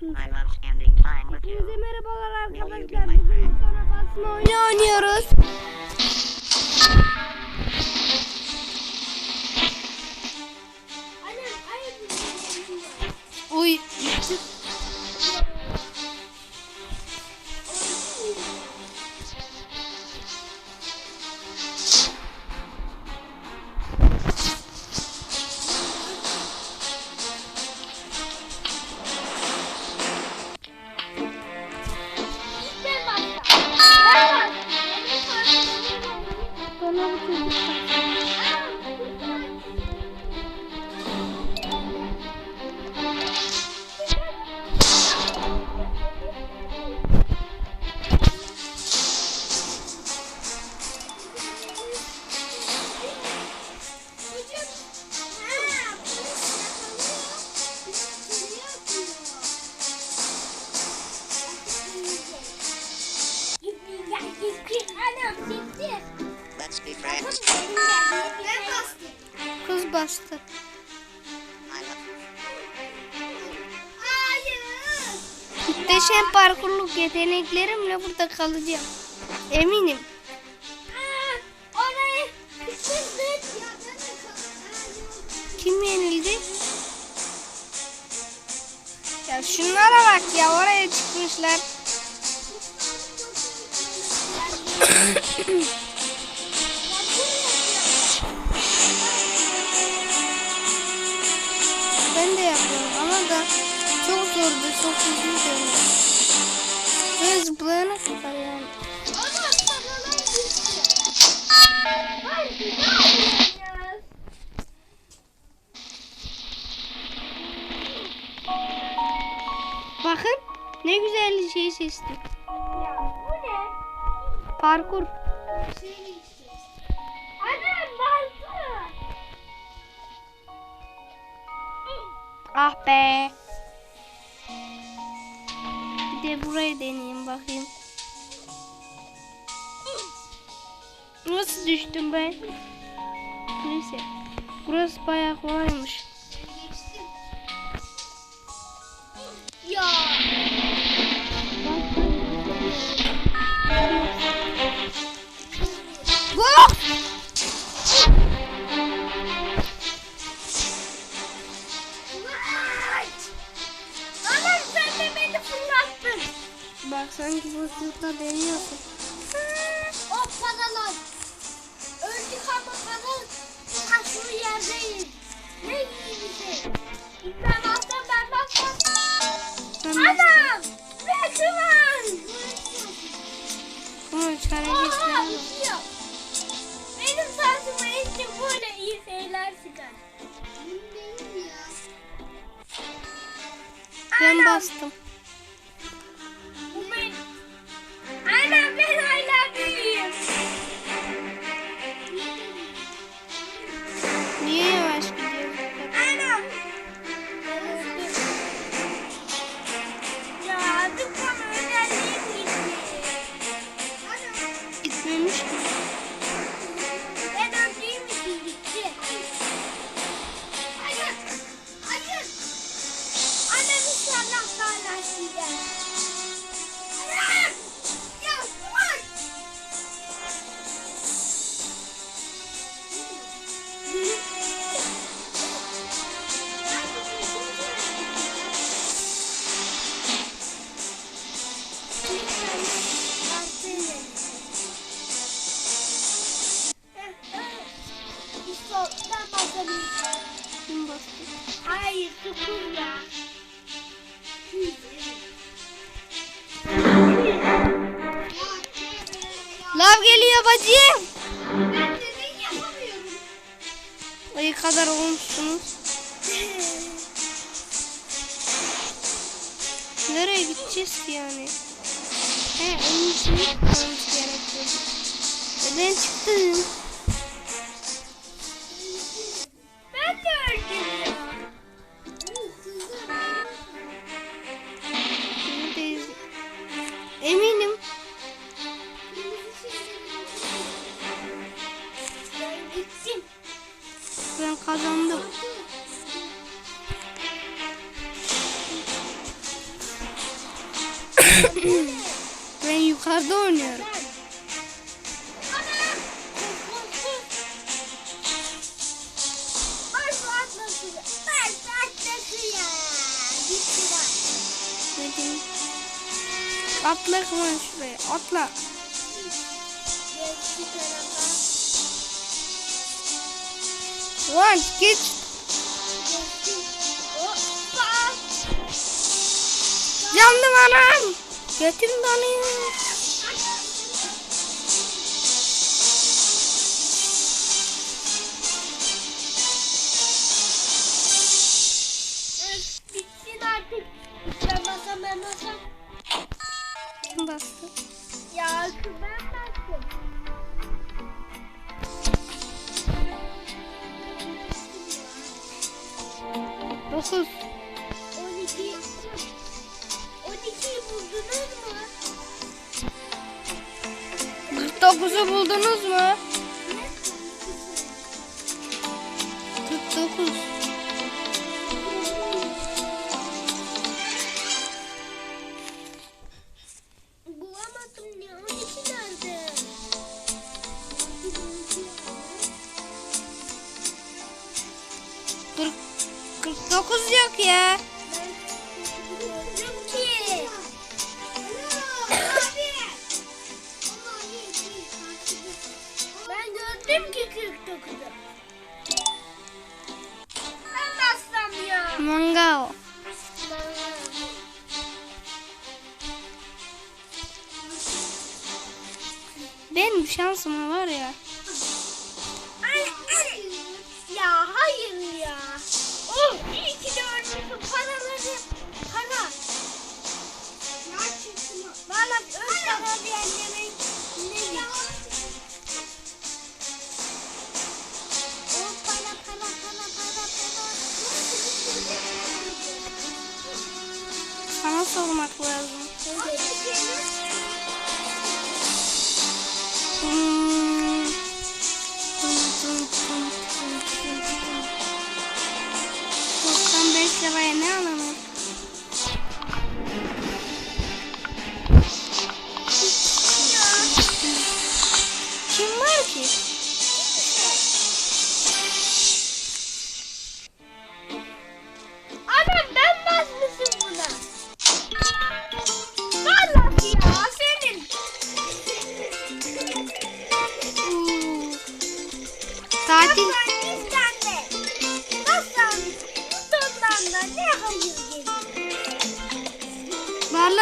with Hepinize you. merhabalar arkadaşlar. Bugün sonra basma oyunu oynuyoruz. Uy. Let's be friends. Kız bastı. Muhteşem parkurluk yeteneklerimle burada kalacağım. Eminim. Kim yenildi? Ya şunlara bak ya oraya çıkmışlar. Ben de yapıyorum ama da çok zordu, çok uzun döndü. Böyle zıplayana kadar yani. Bakın ne güzel şey seçtim. Ya bu ne? Parkur. Ah be. Bir de burayı deneyeyim bakayım. Nasıl düştüm ben? Neyse. Burası bayağı kolaymış. Ya. Sanki sırtla deniyorsun. O paralar. Öldük ama para taşlı yerdeyiz. Ne şey. Ben bastım ben bastım. Ben Anam. Resmen. Bunu çare uçuyor. Benim saçıma için böyle iyi şeyler çıkar. Ben bastım. Anam Nereye gideceğiz ki yani? He en iyisini çıkmamız gerekiyor. E ben Atla Kıvanç şuraya. Atla. Kıvanç geç. Yandım anam. Götüm donuyor. Benim şansıma var ya. Ya hayır ya. Oh iyi ki de ölmüşüm. Paraları para. Valla ne ya? Oh para para para para para. Sana sormak lazım.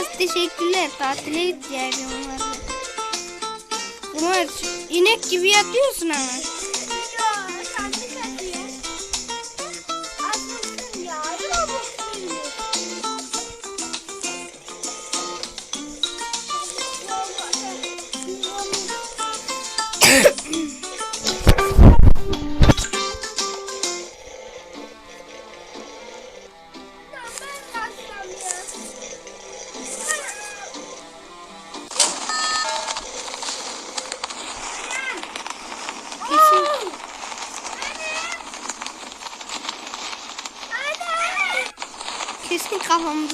Valla teşekkürler. Tatile ihtiyacım vardı. Umar inek gibi yatıyorsun ama.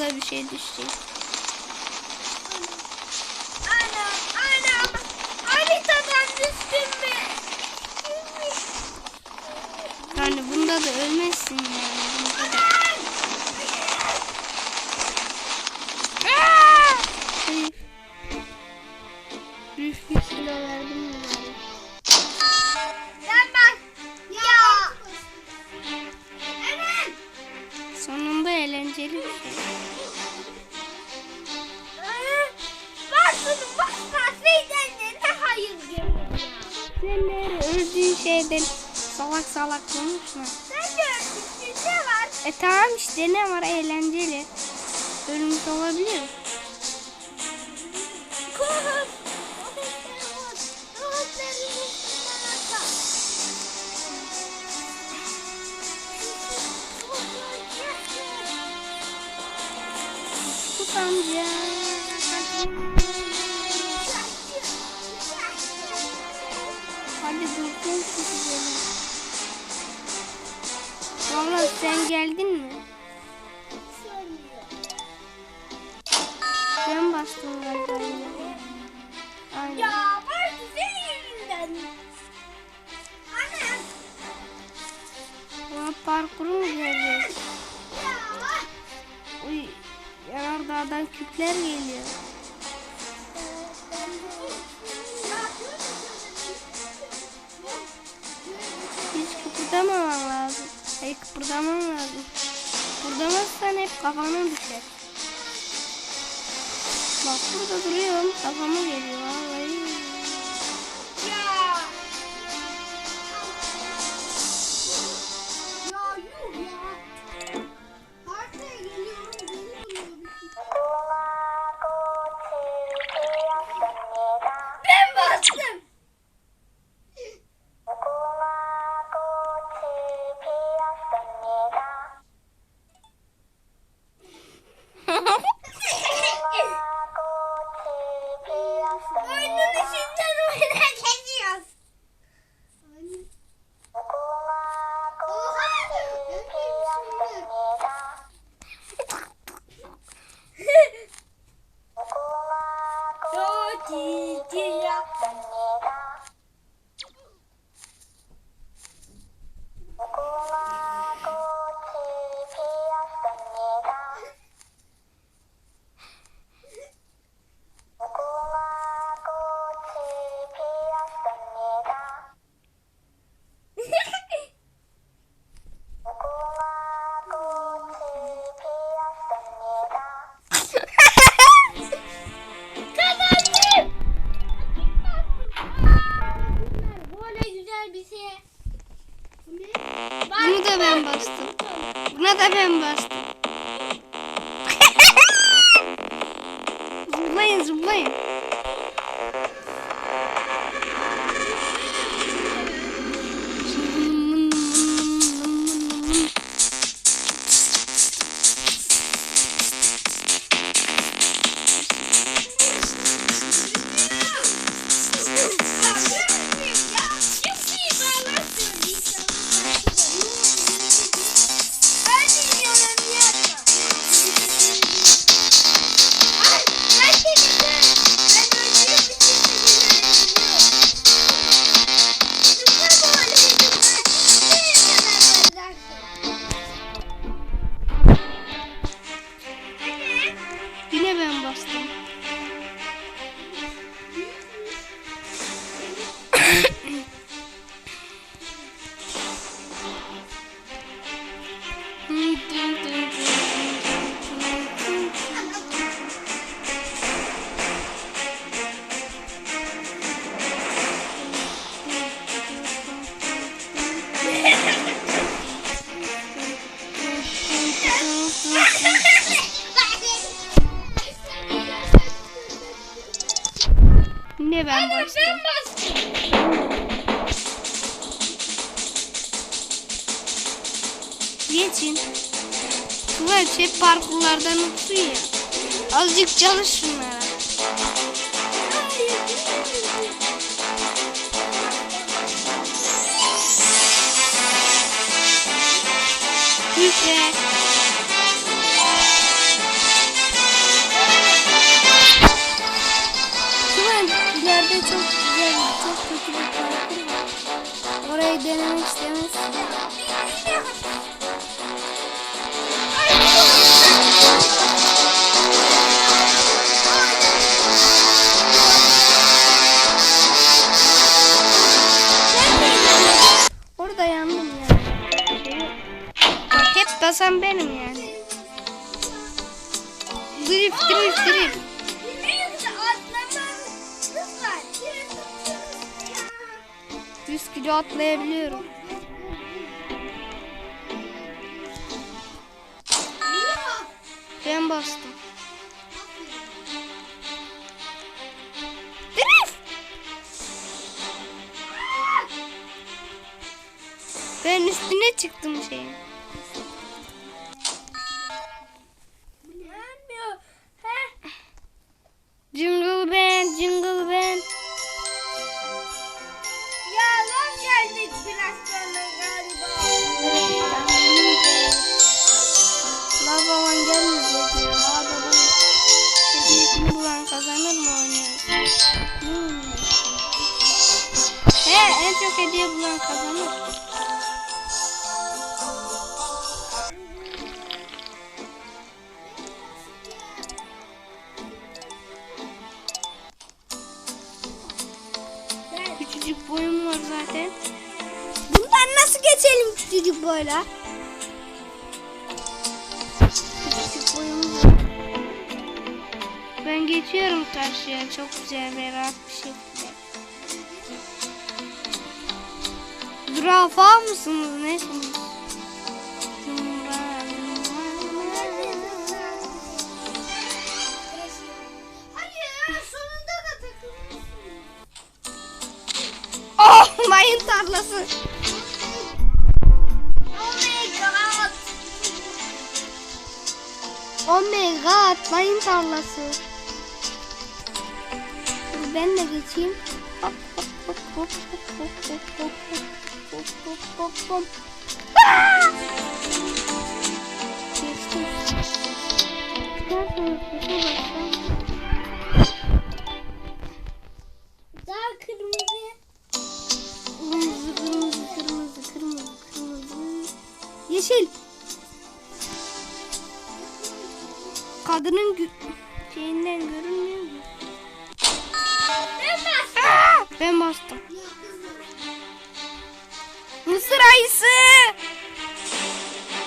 Kafamıza bir şey düşecek. Anam, anam. Haritadan düştüm mü? Yani bunda da ölmezsin yani. Bunda da. Üf. Üf salak salak konuşma. Sen gördün ne var? E tamam işte ne var eğlenceli. Ölmüş olabilir. Ama parkuru mu gelecek? Ya. Uy. Yanardağdan küpler geliyor. Hiç kıpırdamaman lazım. Hayır kıpırdaman lazım. Kıpırdamazsan hep kafana düşer. Bak burada duruyorum. Kafama geliyor vallahi. Khadija. Güzel bir şey. Bu ne? Bunu da ben bastım. Buna da ben bastım. zıplayın zıplayın. Parkurlardan unutuyor ya. Azıcık çalış şunlara. Güzel. Kıvanç ileride çok güzel, çok kötü bir parkur var. Orayı denemek istemezsin. Basan benim yani. Drift drift drift. 100 kilo atlayabiliyorum. Ben bastım. Ben üstüne çıktım şeyin. Küçücük boyum var zaten. Bundan nasıl geçelim küçücük boyla? Küçücük boyum var. Ben geçiyorum karşıya çok güzel ve rahat bir şekilde. Zürafa mısınız? Nesiniz? Mayın tarlası. Oh my god. Oh my god mayın tarlası. Ben de geçeyim. Hop hop hop hop hop hop hop hop hop hop hop hop. Geçtim. Çıkarsanız sese Yeşil. Kadının gü- şeyinden görünmüyor mu? Demez. Aa! Ben bastım. Mısır ayısı.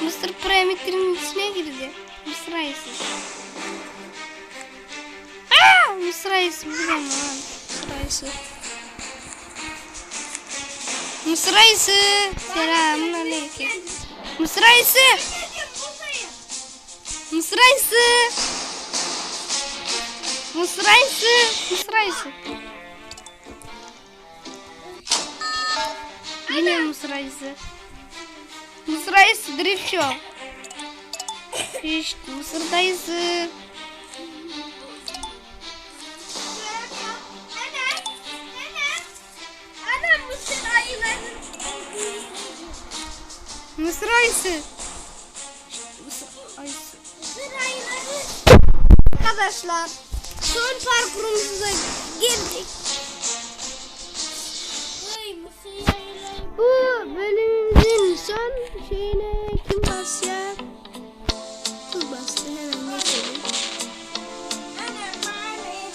Mısır piramitlerin içine girdi. Mısır ayısı. Aa! Mısır ayısı bu lan? Mısır ayısı. Mısır ayısı. Selamun aleyküm. Mısır ayısı. Mısır ayısı. Mısır ayısı. Mısır ayısı. Yine mısır ayısı. Mısır ayısı drift show. İşte mısır dayısı. Mısır ayısı. Mısır ayısı. mısır ayıları Arkadaşlar son parkurumuza girdik. Bu bölümümüzün son şeyine kim basacak? Dur bastı hemen geçelim. Mavi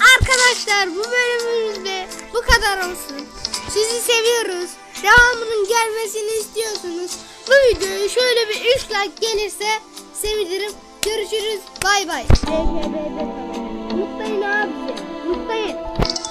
Arkadaşlar bu bölümümüzde bu kadar olsun. Sizi seviyoruz. Devamının gelmesini istiyorsunuz. Bu videoya şöyle bir 3 like gelirse sevinirim. Görüşürüz. Bay bay. Unutmayın abi. Unutmayın.